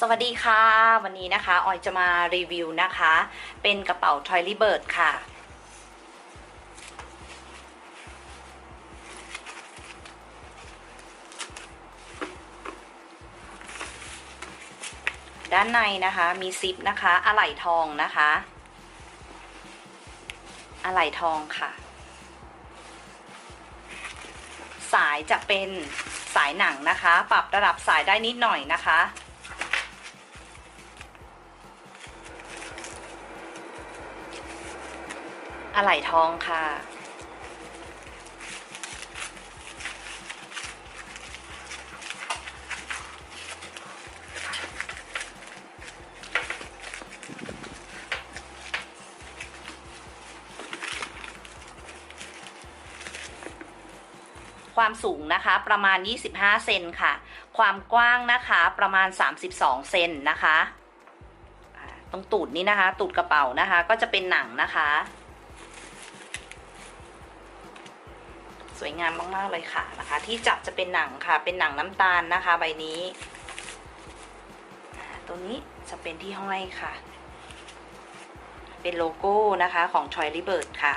สวัสดีค่ะ วันนี้นะคะออยจะมารีวิวนะคะ เป็นกระเป๋า t o y l y Bird ค่ะ ด้านในนะคะมีซิปนะคะอะไหล่ทองนะคะอะไหล่ทองค่ะ สายจะเป็นสายหนังนะคะ ปรับระดับสายได้นิดหน่อยนะคะ อะไหล่ทองค่ะ ความสูงนะคะประมาณ 25 เซนค่ะ ความกว้างนะคะประมาณ 32 เซนนะคะ ตรงตูดนี้นะคะ ตูดกระเป๋านะคะ ก็จะเป็นหนังนะคะ สวยงามมากๆเลยค่ะนะคะ ที่จับจะเป็นหนังค่ะ เป็นหนังน้ำตาลนะคะ ใบนี้ ตัวนี้จะเป็นที่ห้อยค่ะ เป็นโลโก้นะคะของ t r o y l y Bird ค่ะ